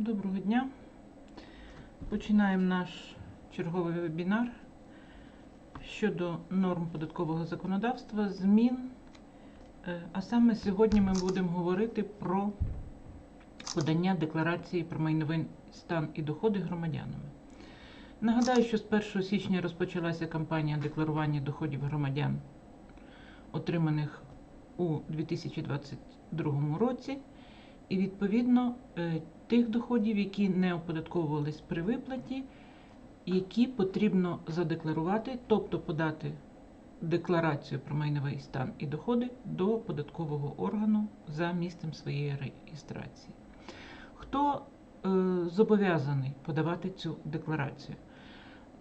Доброго дня. Починаємо наш черговий вебінар щодо норм податкового законодавства, змін. Е, А саме сьогодні ми будемо говорити про подання декларації про майновий стан і доходи громадянами. Нагадаю, що з 1 січня розпочалася кампанія декларування доходів громадян, отриманих у 2022 році. І відповідно е, тих доходів, які не оподатковувались при виплаті, які потрібно задекларувати, тобто подати декларацію про майновий стан і доходи до податкового органу за місцем своєї реєстрації. Хто е, зобов'язаний подавати цю декларацію?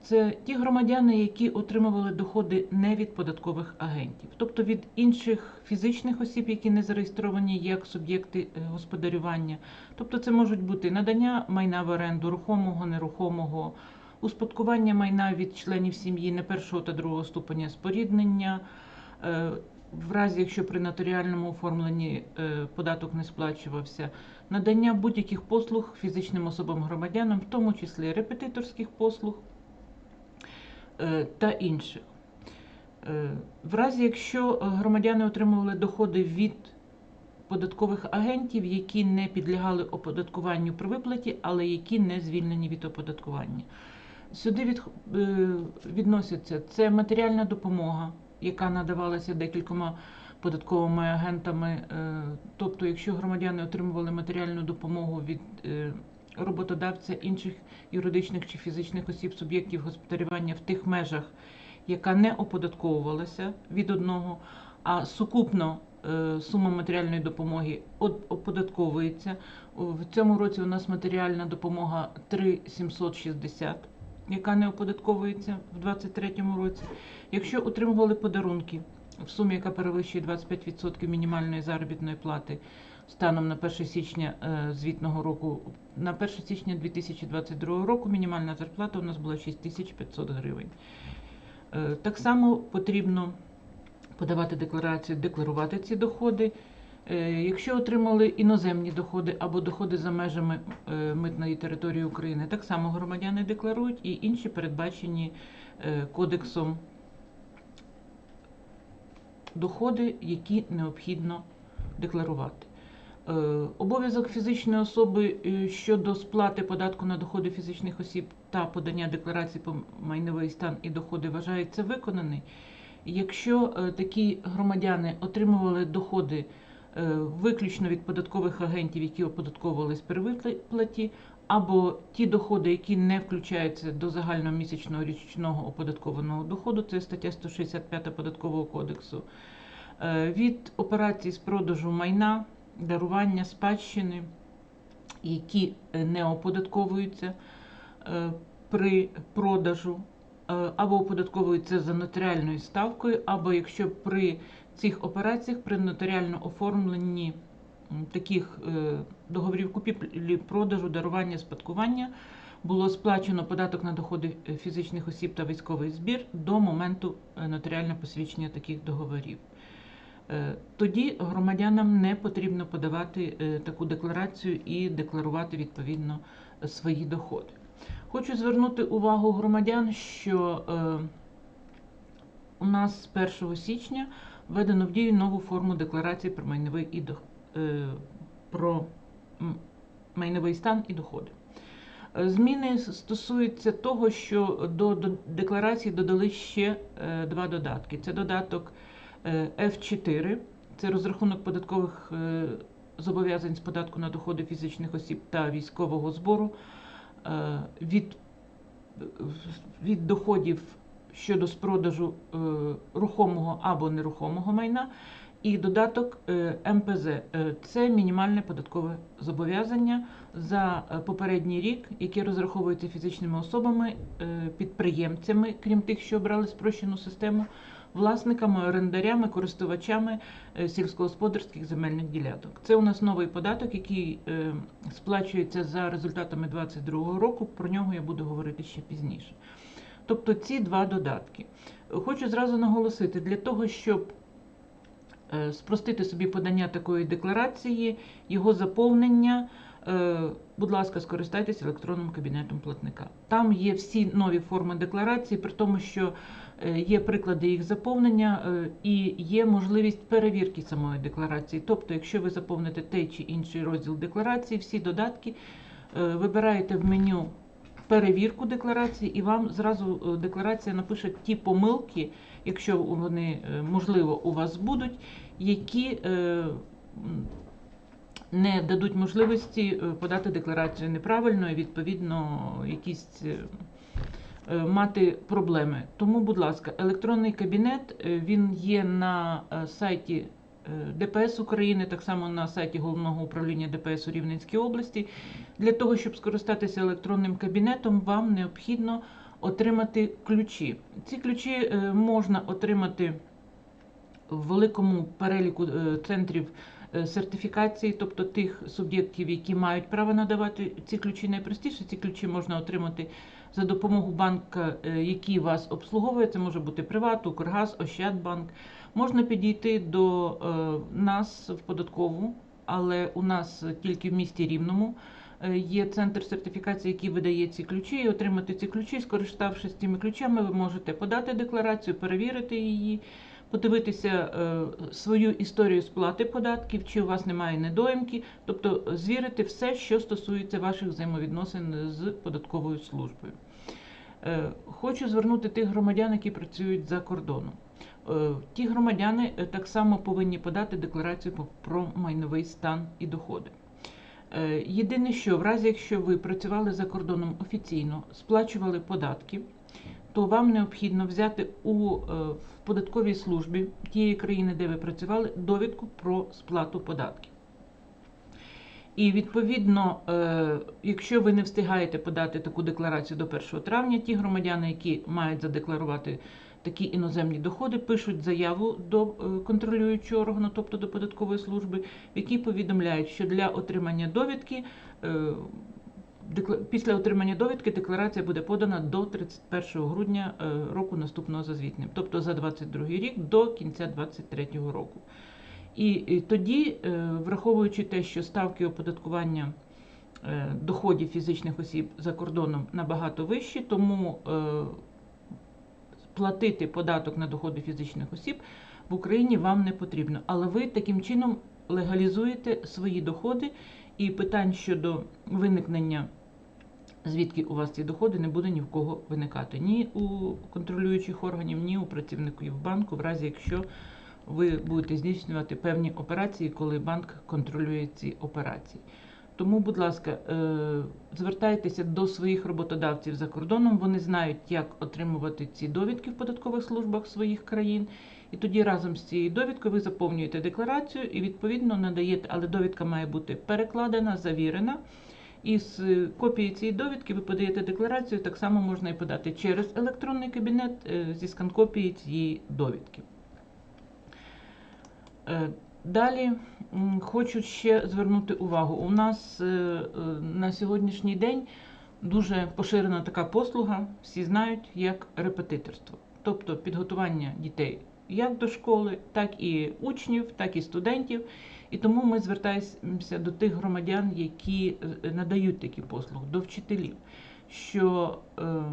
Це ті громадяни, які отримували доходи не від податкових агентів, тобто від інших фізичних осіб, які не зареєстровані як суб'єкти е, господарювання. Тобто це можуть бути надання майна в оренду, рухомого, нерухомого, успадкування майна від членів сім'ї не першого та другого ступеня споріднення. е, В разі, якщо при нотаріальному оформленні е, податок не сплачувався, надання будь-яких послуг фізичним особам громадянам, в тому числі репетиторських послуг та інших. Е, В разі, якщо е, громадяни отримували доходи від податкових агентів, які не підлягали оподаткуванню при виплаті, але які не звільнені від оподаткування. Сюди від, е, відносяться це матеріальна допомога, яка надавалася декількома податковими агентами. Е, Тобто, якщо громадяни отримували матеріальну допомогу від е, роботодавця інших юридичних чи фізичних осіб суб'єктів господарювання в тих межах, яка не оподатковувалася від одного, а сукупно е, сума матеріальної допомоги оподатковується. В цьому році у нас матеріальна допомога 3,760, яка не оподатковується в 2023 році. Якщо отримували подарунки в сумі, яка перевищує 25% мінімальної заробітної плати станом на 1 січня е, звітного року, на 1 січня 2022 року мінімальна зарплата у нас була 6500 гривень. Е, Так само потрібно подавати декларацію, декларувати ці доходи. Е, Якщо отримали іноземні доходи або доходи за межами митної території України, так само громадяни декларують і інші передбачені кодексом доходи, які необхідно декларувати. Е, Обов'язок фізичної особи е, щодо сплати податку на доходи фізичних осіб та подання декларації по майновий стан і доходи вважається виконаний. Якщо е, такі громадяни отримували доходи виключно від податкових агентів, які оподатковувались при виплаті, або ті доходи, які не включаються до загального місячного річного оподаткованого доходу, це стаття 165 податкового кодексу, від операцій з продажу майна, дарування спадщини, які е, не оподатковуються е, при продажу, е, або оподатковуються за нотаріальною ставкою, або якщо при цих операціях при нотаріально оформленні таких договорів купівлі, продажу, дарування, спадкування було сплачено податок на доходи фізичних осіб та військовий збір до моменту нотаріального посвідчення таких договорів. Е, Тоді громадянам не потрібно подавати е, таку декларацію і декларувати відповідно свої доходи. Хочу звернути увагу громадян, що е, у нас з 1 січня введено в дію нову форму декларації про майновий і про майновий стан і доходи. Зміни стосуються того, що до, декларації додали ще два додатки. Це додаток F4, це розрахунок податкових е, зобов'язань з податку на доходи фізичних осіб та військового збору. Е, від, від доходів щодо спродажу е, рухомого або нерухомого майна. І додаток е, МПЗ Е, це мінімальне податкове зобов'язання за е, попередній рік, яке розраховується фізичними особами, е, підприємцями, крім тих, що обрали спрощену систему, власниками, орендарями, користувачами е, сільськогосподарських земельних ділянок. Це у нас новий податок, який е, сплачується за результатами 2022 року. Про нього я буду говорити ще пізніше. Тобто ці два додатки. Хочу зразу наголосити, для того, щоб е, спростити собі подання такої декларації, його заповнення, будь ласка, скористайтесь електронним кабінетом платника. Там є всі нові форми декларації, при тому, що є приклади їх заповнення е, і є можливість перевірки самої декларації. Тобто, якщо ви заповните той чи інший розділ декларації, всі додатки е, вибираєте в меню перевірку декларації, і вам зразу е, декларація напише ті помилки, якщо вони е, можливо у вас будуть, які е, не дадуть можливості е, подати декларацію неправильно і відповідно якісь е, е, мати проблеми. Тому, будь ласка, електронний кабінет е, він є на е, сайті е, ДПС України, так само на сайті головного управління ДПС у Рівненській області. Для того, щоб скористатися електронним кабінетом, вам необхідно отримати ключі. Ці ключі е, можна отримати в великому переліку е, центрів е, сертифікації, тобто тих суб'єктів, які мають право надавати ці ключі. Найпростіше ці ключі можна отримати за допомогою банка, е, який вас обслуговує. Це може бути Приват, Укргаз, Ощадбанк. Можна підійти до е, нас в податкову, але у нас тільки в місті Рівному. е, Є центр сертифікації, який видає ці ключі, і отримати ці ключі, скориставшись цими ключами, ви можете подати декларацію, перевірити її, подивитися е, свою історію сплати податків, чи у вас немає недоїмки, тобто е, звірити все, що стосується ваших взаємовідносин з податковою службою. Е, Хочу звернути тих громадян, які працюють за кордоном. Ті громадяни так само повинні подати декларацію про майновий стан і доходи. Єдине, що в разі, якщо ви працювали за кордоном офіційно, сплачували податки, то вам необхідно взяти у е, податковій службі тієї країни, де ви працювали, довідку про сплату податків. І відповідно, е, якщо ви не встигаєте подати таку декларацію до 1 травня, ті громадяни, які мають задекларувати такі іноземні доходи, пишуть заяву до е, контролюючого органу, тобто до податкової служби, в якій повідомляють, що для отримання довідки після отримання довідки декларація буде подана до 31 грудня е, року наступного за звітним, тобто за 22 рік до кінця 23 року. І, тоді, е, враховуючи те, що ставки оподаткування е, доходів фізичних осіб за кордоном набагато вищі, тому платити податок на доходи фізичних осіб в Україні вам не потрібно. Але ви таким чином легалізуєте свої доходи, і питань щодо виникнення, звідки у вас ці доходи, не буде ні в кого виникати. Ні у контролюючих органів, ні у працівників банку, в разі якщо ви будете здійснювати певні операції, коли банк контролює ці операції. Тому, будь ласка, е, звертайтеся до своїх роботодавців за кордоном. Вони знають, як отримувати ці довідки в податкових службах своїх країн. І тоді разом з цією довідкою ви заповнюєте декларацію і відповідно надаєте, але довідка має бути перекладена, завірена. І з е, копії цієї довідки ви подаєте декларацію. Так само можна і подати через електронний кабінет е, зі скан-копії цієї довідки. Е, Далі хочу ще звернути увагу. У нас на сьогоднішній день дуже поширена така послуга, всі знають, як репетиторство, тобто підготування дітей як до школи, так і учнів, так і студентів. І тому ми звертаємося до тих громадян, які е, надають такі послуги, до вчителів, що е,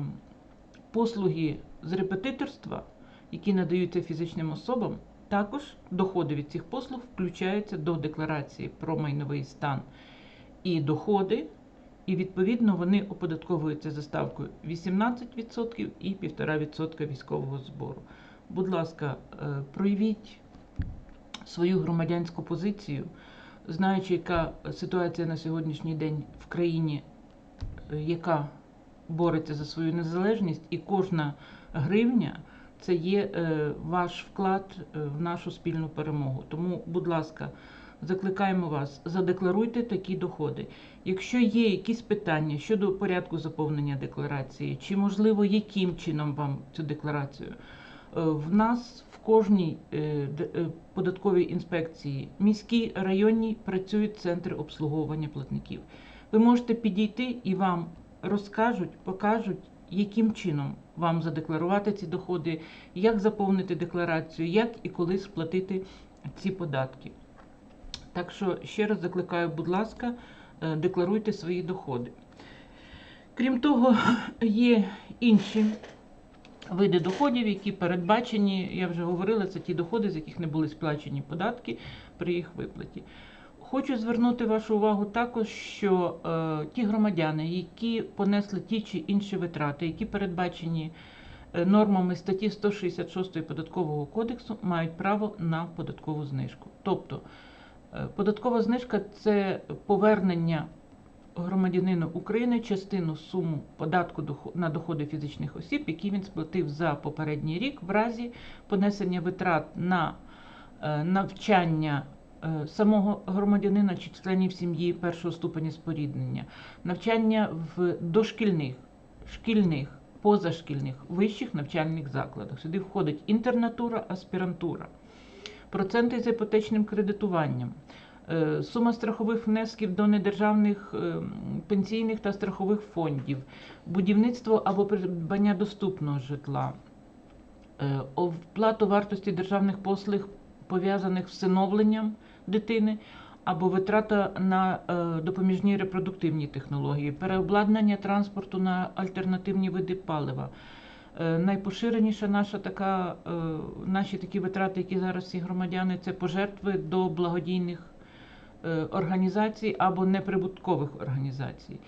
послуги з репетиторства, які надаються фізичним особам, також доходи від цих послуг включаються до декларації про майновий стан і доходи, і відповідно вони оподатковуються за ставкою 18% і 1,5% військового збору. Будь ласка, е, проявіть свою громадянську позицію, знаючи, яка ситуація на сьогоднішній день в країні, е, яка бореться за свою незалежність, і кожна гривня це є е, ваш вклад е, в нашу спільну перемогу. Тому, будь ласка, закликаємо вас, задекларуйте такі доходи. Якщо є якісь питання щодо порядку заповнення декларації, чи можливо яким чином вам цю декларацію, в нас кожній е, е, податковій інспекції міській районній працюють центри обслуговування платників. Ви можете підійти і вам розкажуть, покажуть, яким чином вам задекларувати ці доходи, як заповнити декларацію, як і коли сплатити ці податки. Так що ще раз закликаю, будь ласка, е, декларуйте свої доходи. Крім того, є інші види доходів, які передбачені, я вже говорила, це ті доходи, з яких не були сплачені податки при їх виплаті. Хочу звернути вашу увагу також, що е, ті громадяни, які понесли ті чи інші витрати, які передбачені е, нормами статті 166 податкового кодексу, мають право на податкову знижку. Тобто е, податкова знижка це повернення громадянину України частину суму податку на доходи фізичних осіб, які він сплатив за попередній рік, в разі понесення витрат на е, навчання е, самого громадянина чи членів сім'ї першого ступеня споріднення, навчання в дошкільних, шкільних, позашкільних, вищих навчальних закладах. Сюди входить інтернатура, аспірантура, проценти з іпотечним кредитуванням. Е, Сума страхових внесків до недержавних е, пенсійних та страхових фондів, будівництво або придбання доступного житла, е, оплату вартості державних послуг, пов'язаних з всиновленням дитини, або витрата на допоміжні репродуктивні технології, переобладнання транспорту на альтернативні види палива. Найпоширеніша наша така, наші такі витрати, які зараз всі громадяни, це пожертви до благодійних організацій або неприбуткових організацій.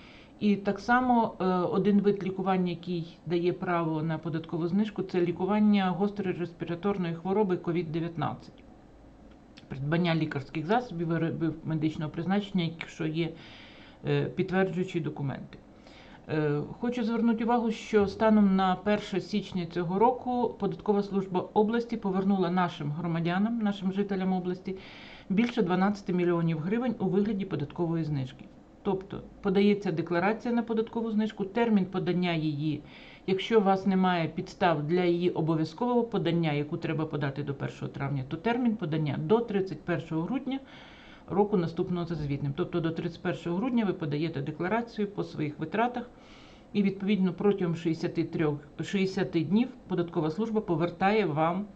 І так само е, один вид лікування, який дає право на податкову знижку, це лікування гострої респіраторної хвороби COVID-19. Придбання лікарських засобів, виробів медичного призначення, якщо є е, підтверджуючі документи. Е, Хочу звернути увагу, що станом на 1 січня цього року Податкова служба області повернула нашим громадянам, нашим жителям області більше 12 мільйонів гривень у вигляді податкової знижки. Тобто подається декларація на податкову знижку, термін подання її, якщо у вас немає підстав для її обов'язкового подання, яку треба подати до 1 травня, то термін подання до 31 грудня року наступного за звітним. Тобто до 31 грудня ви подаєте декларацію по своїх витратах, і відповідно протягом 63, 60 днів податкова служба повертає вам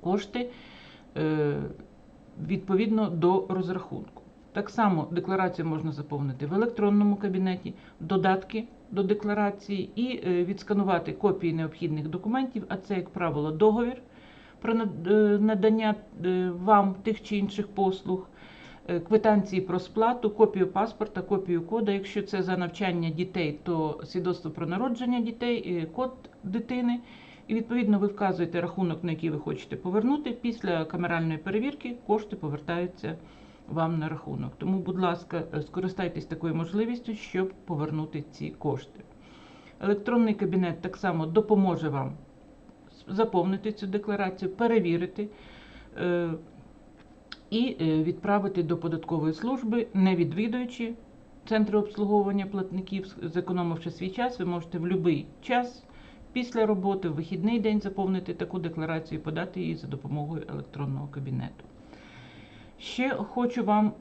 кошти е, відповідно до розрахунку. Так само декларацію можна заповнити в електронному кабінеті, додатки до декларації і е, відсканувати копії необхідних документів, а це, як правило, договір про е, надання е, вам тих чи інших послуг, квитанції про сплату, копію паспорта, копію кода. Якщо це за навчання дітей, то свідоцтво про народження дітей, код дитини. І відповідно ви вказуєте рахунок, на який ви хочете повернути. Після камеральної перевірки кошти повертаються вам на рахунок. Тому, будь ласка, е, скористайтесь такою можливістю, щоб повернути ці кошти. Електронний кабінет так само допоможе вам заповнити цю декларацію, перевірити е, і е, відправити до податкової служби, не відвідуючи центри обслуговування платників, зекономивши свій час, ви можете в будь-який час після роботи, в вихідний день заповнити таку декларацію і подати її за допомогою електронного кабінету. Ще хочу вам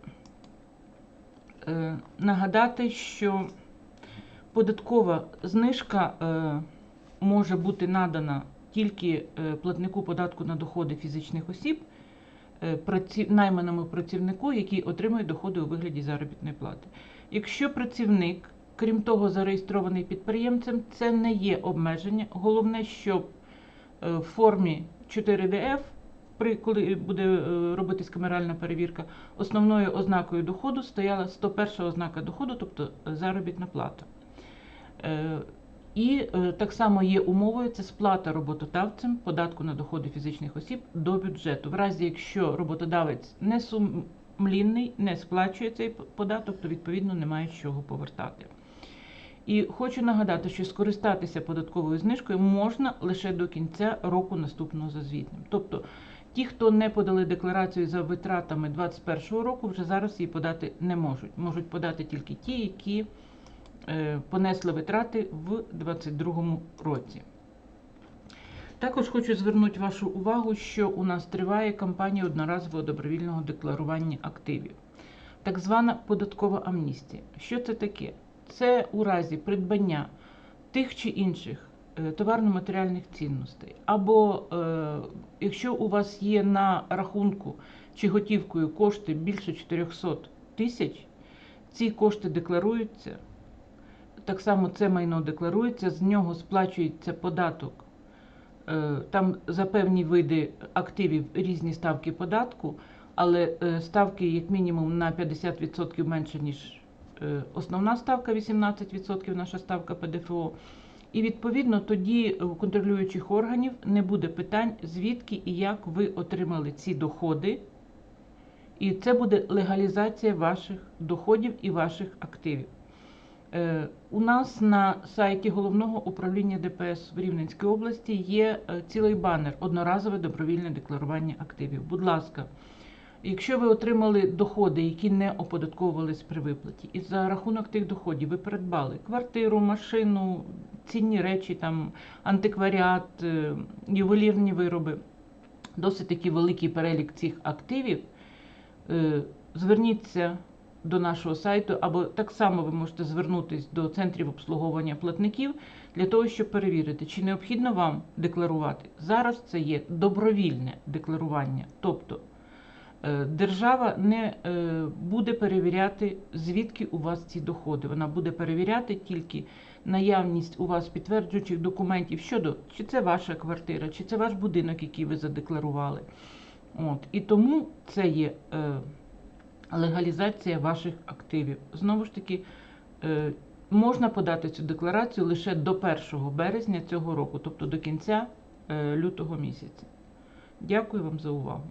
е, нагадати, що податкова знижка е, може бути надана тільки е, платнику податку на доходи фізичних осіб, е, праці... найманому працівнику, який отримує доходи у вигляді заробітної плати. Якщо працівник, крім того, зареєстрований підприємцем, це не є обмеження. Головне, щоб е, в формі 4ДФ, при коли буде е, робитись камеральна перевірка, основною ознакою доходу стояла 101 ознака доходу, тобто е, заробітна плата. І так само є умовою це сплата роботодавцем податку на доходи фізичних осіб до бюджету. В разі, якщо роботодавець не сумлінний, не сплачує цей податок, то відповідно немає з чого повертати. І хочу нагадати, що скористатися податковою знижкою можна лише до кінця року наступного за звітним. Тобто ті, хто не подали декларацію за витратами 2021 року, вже зараз її подати не можуть. Можуть подати тільки ті, які е, понесли витрати в 2022 році. Також хочу звернути вашу увагу, що у нас триває кампанія одноразового добровільного декларування активів, так звана податкова амністія. Що це таке? Це у разі придбання тих чи інших е, товарно-матеріальних цінностей, або е, якщо у вас є на рахунку чи готівкою кошти більше 400 тисяч, ці кошти декларуються. Так само це майно декларується, з нього сплачується податок. Е, Там за певні види активів різні ставки податку, але ставки як мінімум на 50% менше, ніж основна ставка 18%, наша ставка ПДФО. І відповідно тоді у контролюючих органів не буде питань, звідки і як ви отримали ці доходи. І це буде легалізація ваших доходів і ваших активів. Е, У нас на сайті головного управління ДПС в Рівненській області є е, цілий банер одноразове добровільне декларування активів. Будь ласка, якщо ви отримали доходи, які не оподатковувались при виплаті, і за рахунок тих доходів ви придбали квартиру, машину, цінні речі, там антикваріат, е, ювелірні вироби, досить такий великий перелік цих активів. Е, Зверніться до нашого сайту, або так само ви можете звернутися до центрів обслуговування платників для того, щоб перевірити, чи необхідно вам декларувати. Зараз це є добровільне декларування, тобто держава не е, буде перевіряти, звідки у вас ці доходи. Вона буде перевіряти тільки наявність у вас підтверджуючих документів щодо чи це ваша квартира, чи це ваш будинок, який ви задекларували. От. І тому це є е, легалізація ваших активів. Знову ж таки, е, можна подати цю декларацію лише до 1 березня цього року, тобто до кінця е, лютого місяця. Дякую вам за увагу.